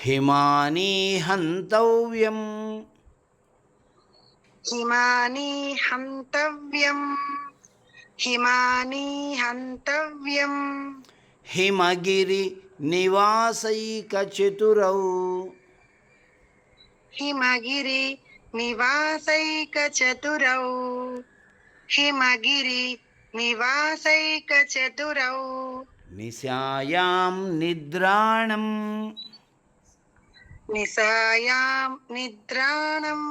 హిమానీ హంతవ్యం. హిమాని హంతవ్యం. హిమాని హంతవ్యం. హిమగిరి నివాసైక చతురౌ. హిమగిరి నివాసైక చతురౌ. హిమగిరి నివాసైక చతురౌ. నిశాయాం నిద్రాణం. నిశాయాం నిద్రాణం.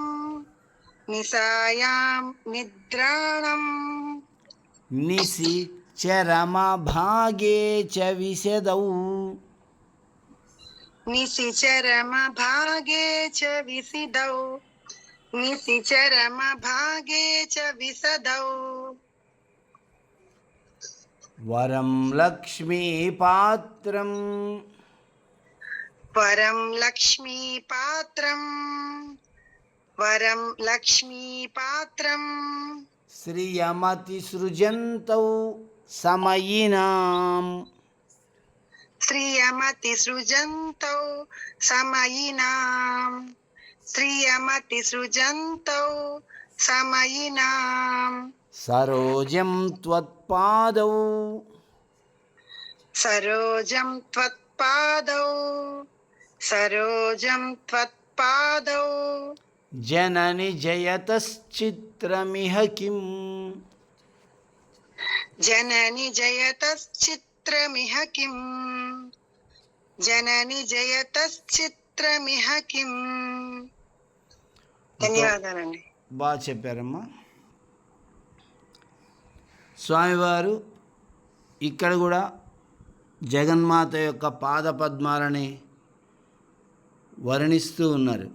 నిశాయాం నిద్రాణం. నిసి చరమభాగే చ విశదౌ. నిశిచరమ భాగే చ విసిదౌ నిశిచరమ భాగే చ విసదౌ వరం లక్ష్మీపాత్రం వరం లక్ష్మీ పాత్రం వరం లక్ష్మీ పాత్రం శ్రియమతి సృజంతౌ సమయినాం శ్రియమతి సృజంతౌ సమయినాం శ్రియమతి సృజంతౌ సమయినాం సరోజం త్వత్పాదౌ సరోజం త్వత్పాదౌ సరోజం త్వత్పాదౌ. జనని జయతశ్చిత్రమిహ కిం? జనని జయతశ్చిత్రమిహ కిం? జనని జయతశ్చిత్రమిహ కిం? ధన్యవాదాలండి. బాగా చెప్పారమ్మా. స్వామివారు ఇక్కడ కూడా జగన్మాత యొక్క పాద పద్మాలని వర్ణిస్తూ ఉన్నారు.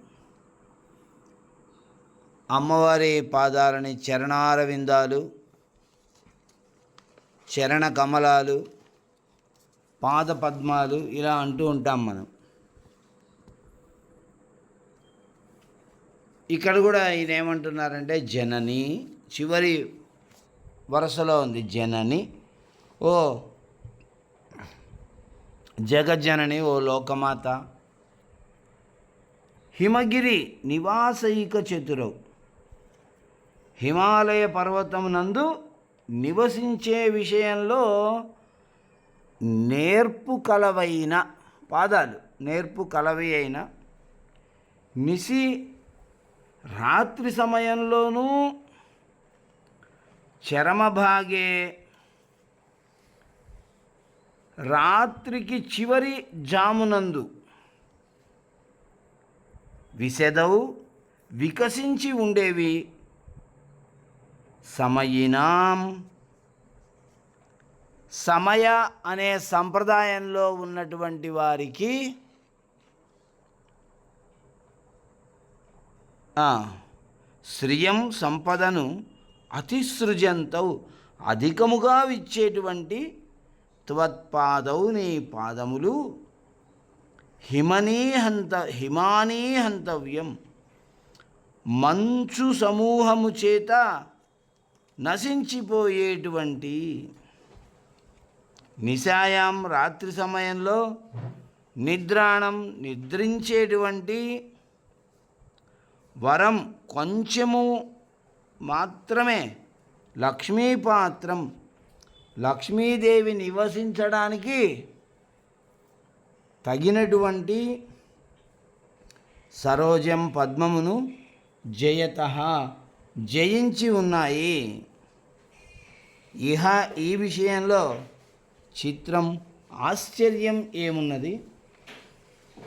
అమ్మవారి పాదాలని చరణార విందాలు చరణ కమలాలు పాద పద్మాలు ఇలా అంటూ ఉంటాం మనం. ఇక్కడ కూడా ఈయన ఏమంటున్నారంటే జనని చివరి వరుసలో ఉంది జనని. ఓ జగజ్జనని ఓ లోకమాత హిమగిరి నివాసైక చతురవు హిమాలయ పర్వతం నందు నివసించే విషయంలో నేర్పు కలవైన పాదాలు నేర్పు కలవి అయిన నిసి రాత్రి సమయంలోనూ చరమభాగే రాత్రికి చివరి జామునందు విశదవు వికసించి ఉండేవి సమయినాం. సమయ అనే సంప్రదాయంలో ఉన్నటువంటి వారికి శ్రియం సంపదను అతిసృజంతౌ అధికముగా ఇచ్చేటువంటి త్వత్పాదౌ నీ పాదములు. హిమనీ హంత హిమానీ హంతవ్యం మంచు సమూహము చేత నశించిపోయేటువంటి నిశాయాం రాత్రి సమయంలో నిద్రాణం నిద్రించేటువంటి వరం కొంచెము మాత్రమే లక్ష్మీపాత్రం లక్ష్మీదేవి నివసించడానికి తగినటువంటి సరోజం పద్మమును జయత జయించి ఉన్నాయి. ఇహ ఈ విషయంలో చిత్రం ఆశ్చర్యం ఏమున్నది?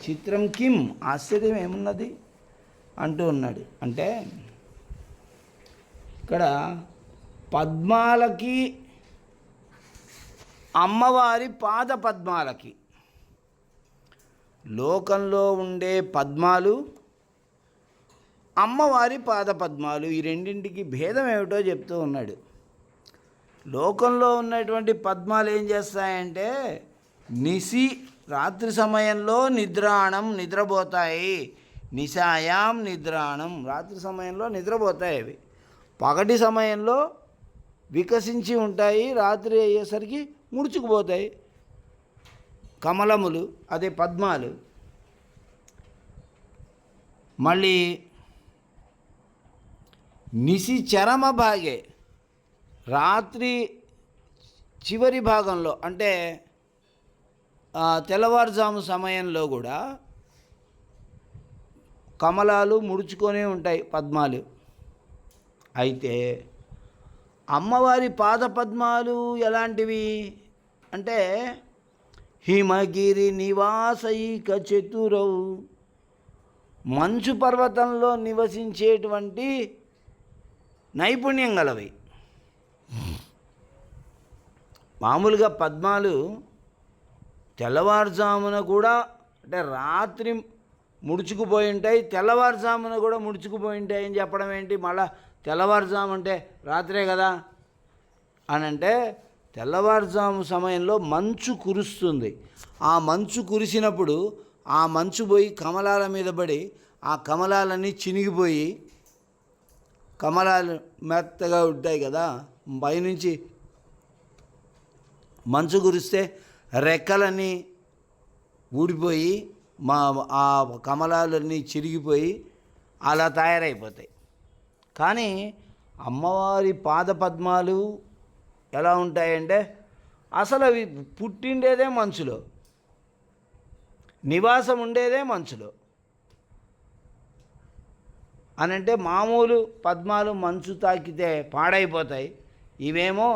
చిత్రం కిం ఆశ్చర్యం ఏమున్నది? అంటూ ఉన్నాడు. అంటే ఇక్కడ పద్మాలకి అమ్మవారి పాద పద్మాలకి లోకంలో ఉండే పద్మాలు అమ్మవారి పాద పద్మాలు ఈ రెండింటికి భేదం ఏమిటో చెప్తూ ఉన్నాడు. లోకంలో ఉన్నటువంటి పద్మాలు ఏం చేస్తాయంటే నిసి రాత్రి సమయంలో నిద్రాణం నిద్రపోతాయి. నిశాయాం నిద్రాణం రాత్రి సమయంలో నిద్రపోతాయి అవి. పగటి సమయంలో వికసించి ఉంటాయి రాత్రి అయ్యేసరికి ముడుచుకుపోతాయి. కమలములు అదే పద్మాలు. మళ్ళీ నిశి చరమ భాగే రాత్రి చివరి భాగంలో అంటే తెల్లవారుజాము సమయంలో కూడా కమలాలు ముడుచుకొనే ఉంటాయి పద్మాలు. అయితే అమ్మవారి పాద పద్మాలు ఎలాంటివి? అంటే హిమగిరి నివాసైక చతురవు మంచు పర్వతంలో నివసించేటువంటి నైపుణ్యం గలవి. మామూలుగా పద్మాలు తెల్లవారుజామున కూడా అంటే రాత్రి ముడుచుకుపోయి ఉంటాయి తెల్లవారుజామున కూడా ముడుచుకుపోయి ఉంటాయి అని చెప్పడం ఏంటి? మళ్ళా తెల్లవారుజాము అంటే రాత్రే కదా? అని అంటే తెల్లవారుజాము సమయంలో మంచు కురుస్తుంది. ఆ మంచు కురిసినప్పుడు ఆ మంచు పోయి కమలాల మీద పడి ఆ కమలాలన్నీ చినిగిపోయి కమలాలు మెత్తగా ఉంటాయి కదా పైనుంచి మంచు కురిస్తే రెక్కలన్నీ ఊడిపోయి మా ఆ కమలాలన్నీ చిరిగిపోయి అలా తయారైపోతాయి. కానీ అమ్మవారి పాద పద్మాలు ఎలా ఉంటాయంటే అసలు అవి పుట్టిండేదే మంచులో నివాసం ఉండేదే మంచులో అని అంటే మామూలు పద్మాలు మంచు తాకితే పాడైపోతాయి. ఇవేమో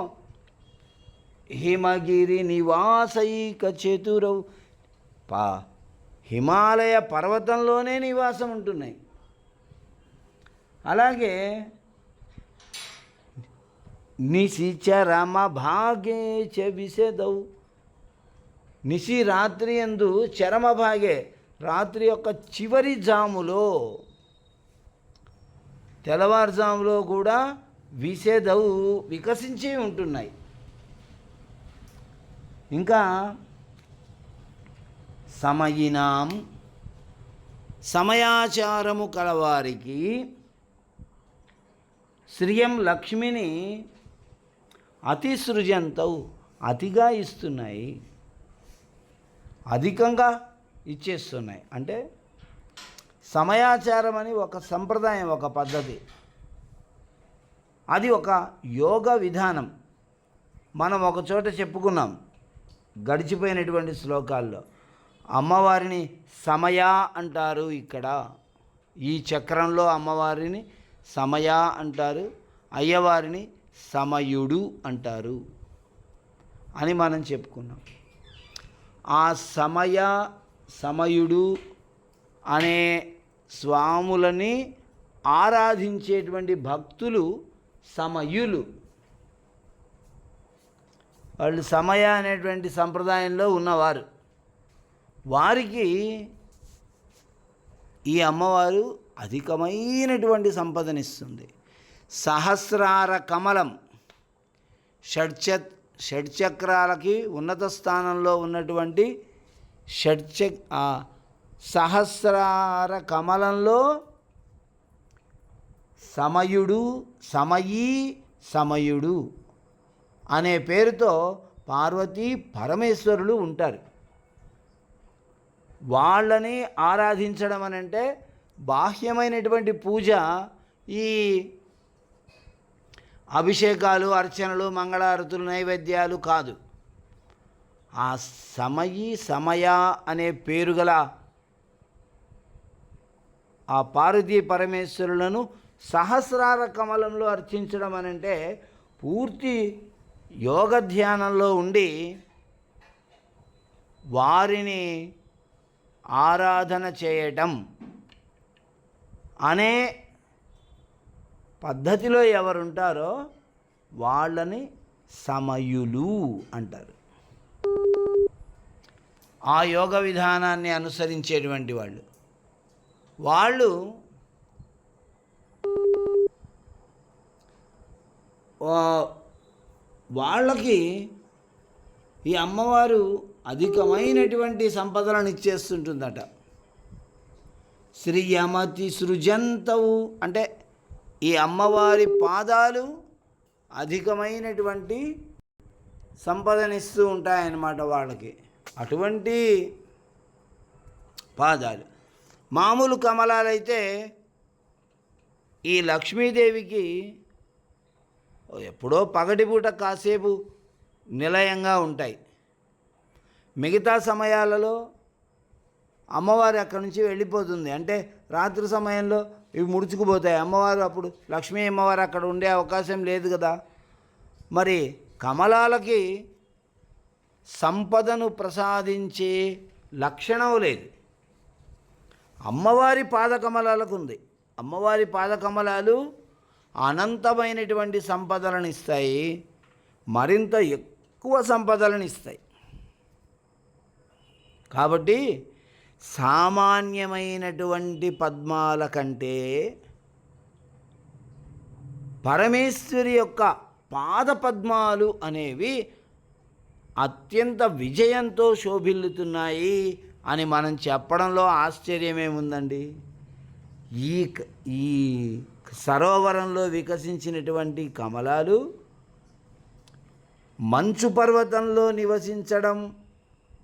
హిమగిరి నివాసైక చతురవు. పా హిమాలయ పర్వతంలోనే నివాసం ఉంటున్నాయి. అలాగే నిశిచరమ భాగే చ విశదౌ. నిశి రాత్రి ఎందు చరమ భాగే రాత్రి యొక్క చివరి జాములో తెల్లవారుజాములో కూడా విషేదవు వికసించి ఉంటున్నాయి. ఇంకా సమయినాం సమయాచారము కలవారికి శ్రియం లక్ష్మిని అతి సృజంతవు అతిగా ఇస్తున్నాయి అధికంగా ఇచ్చేస్తున్నాయి. అంటే సమయాచారం అని ఒక సంప్రదాయం ఒక పద్ధతి. అది ఒక యోగ విధానం. మనం ఒక చోట చెప్పుకున్నాం గడిచిపోయినటువంటి శ్లోకాల్లో. అమ్మవారిని సమయ అంటారు ఇక్కడ. ఈ చక్రంలో అమ్మవారిని సమయ అంటారు అయ్యవారిని సమయుడు అంటారు అని మనం చెప్పుకున్నాం. ఆ సమయ సమయుడు అనే స్వాములని ఆరాధించేటువంటి భక్తులు సమయులు. వాళ్ళు సమయ అనేటువంటి సంప్రదాయంలో ఉన్నవారు. వారికి ఈ అమ్మవారు అధికమైనటువంటి సంపదనిస్తుంది. సహస్రార కమలం షడ్చ షడ్చక్రాలకి ఉన్నత స్థానంలో ఉన్నటువంటి షడ్చ సహస్రార కమలంలో సమయుడు సమయీ సమయుడు అనే పేరుతో పార్వతీ పరమేశ్వరులు ఉంటారు. వాళ్ళని ఆరాధించడం అనంటే అంటే బాహ్యమైనటువంటి పూజ ఈ అభిషేకాలు అర్చనలు మంగళారతులు నైవేద్యాలు కాదు. ఆ సమయి సమయ అనే పేరు గల ఆ పార్వతీ పరమేశ్వరులను సహస్రార కమలంలో అర్చించడం అని అంటే పూర్తి యోగ ధ్యానంలో ఉండి వారిని ఆరాధన చేయటం అనే పద్ధతిలో ఎవరుంటారో వాళ్ళని సమయులు అంటారు. ఆ యోగ విధానాన్ని అనుసరించేటువంటి వాళ్ళు. వాళ్ళు వాళ్ళకి ఈ అమ్మవారు అధికమైనటువంటి సంపదలను ఇచ్చేస్తుంటుందట. శ్రీయమతి సృజంతవు అంటే ఈ అమ్మవారి పాదాలు అధికమైనటువంటి సంపదనిస్తూ ఉంటాయన్నమాట వాళ్ళకి. అటువంటి పాదాలు. మామూలు కమలాలైతే ఈ లక్ష్మీదేవికి ఎప్పుడో పగటిపూట కాసేపు నిలయంగా ఉంటాయి. మిగతా సమయాలలో అమ్మవారు అక్కడి నుంచి వెళ్ళిపోతుంది. అంటే రాత్రి సమయంలో ఇవి ముడుచుకుపోతాయి. అమ్మవారు అప్పుడు లక్ష్మీ అమ్మవారు అక్కడ ఉండే అవకాశం లేదు కదా. మరి కమలాలకి సంపదను ప్రసాదించే లక్షణం లేదు. అమ్మవారి పాదకమలాలకు ఉంది. అమ్మవారి పాదకమలాలు అనంతమైనటువంటి సంపదలను ఇస్తాయి. మరింత ఎక్కువ సంపదలను ఇస్తాయి. కాబట్టి సామాన్యమైనటువంటి పద్మాల కంటే పరమేశ్వరి యొక్క పాద పద్మాలు అనేవి అత్యంత విజయంతో శోభిల్లుతున్నాయి అని మనం చెప్పడంలో ఆశ్చర్యమేముందండి ఈ క- ఈ సరోవరంలో వికసించినటువంటి కమలాలు మంచు పర్వతంలో నివసించడం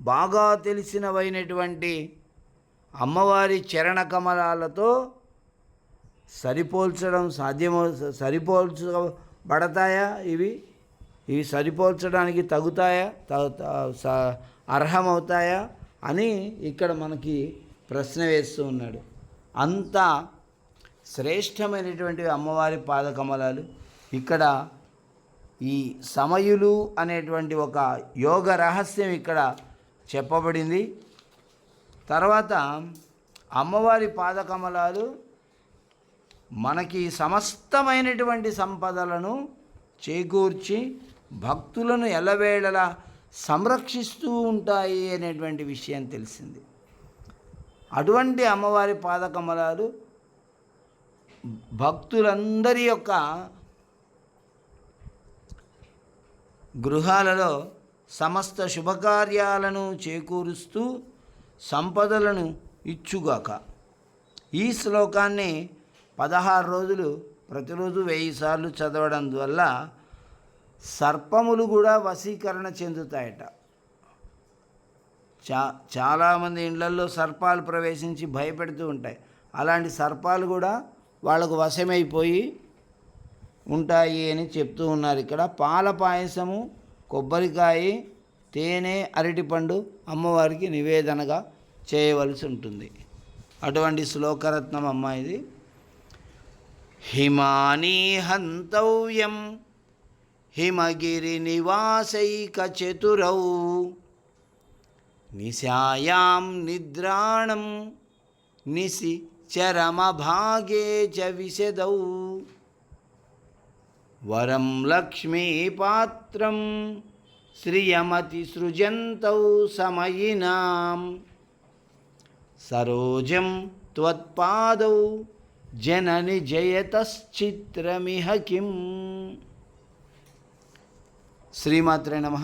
బాగా తెలిసినవైనటువంటి అమ్మవారి చరణ కమలాలతో సరిపోల్చడం సాధ్యమో సరిపోల్చబడతాయా ఇవి? ఇవి సరిపోల్చడానికి తగుతాయా? త- స- అర్హమవుతాయా? అని ఇక్కడ మనకి ప్రశ్న వేస్తూ ఉన్నాడు. అంత శ్రేష్టమైనటువంటి అమ్మవారి పాదకమలాలు. ఇక్కడ ఈ సమయులు అనేటువంటి ఒక యోగ రహస్యం ఇక్కడ చెప్పబడింది. తర్వాత అమ్మవారి పాదకమలాలు మనకి సమస్తమైనటువంటి సంపదలను చేకూర్చి భక్తులను ఎల్లవేళలా సంరక్షిస్తూ ఉంటాయి అనేటువంటి విషయం తెలిసింది. అటువంటి అమ్మవారి పాదకమలాలు భక్తులందరి యొక్క గృహాలలో సమస్త శుభకార్యాలను చేకూరుస్తూ సంపదలను ఇచ్చుగాక. ఈ శ్లోకాన్ని పదహారు రోజులు ప్రతిరోజు వెయ్యి సార్లు చదవడం వల్ల సర్పములు కూడా వశీకరణ చెందుతాయట. చా చాలామంది ఇళ్ళల్లో సర్పాలు ప్రవేశించి భయపెడుతూ ఉంటాయి. అలాంటి సర్పాలు కూడా వాళ్ళకు వశమైపోయి ఉంటాయి అని చెప్తూ ఉన్నారు ఇక్కడ. పాల పాయసము కొబ్బరికాయ తేనె అరటిపండు అమ్మవారికి నివేదనగా చేయవలసి ఉంటుంది. అటువంటి శ్లోకరత్నం అమ్మ ఇది. హిమానీ హంతవ్యం హిమగిరి నివాసైక చతురౌ నిశాయాం నిద్రాణం నిసి చరమభాగే చ విశదౌ. వరం లక్ష్మీపాత్రం శ్రియమతి సృజంతౌ సమయినాం సరోజం త్వత్పాదౌ జనని జయతశ్చిత్రమిహ కిం శ్రీమాత్రే నమ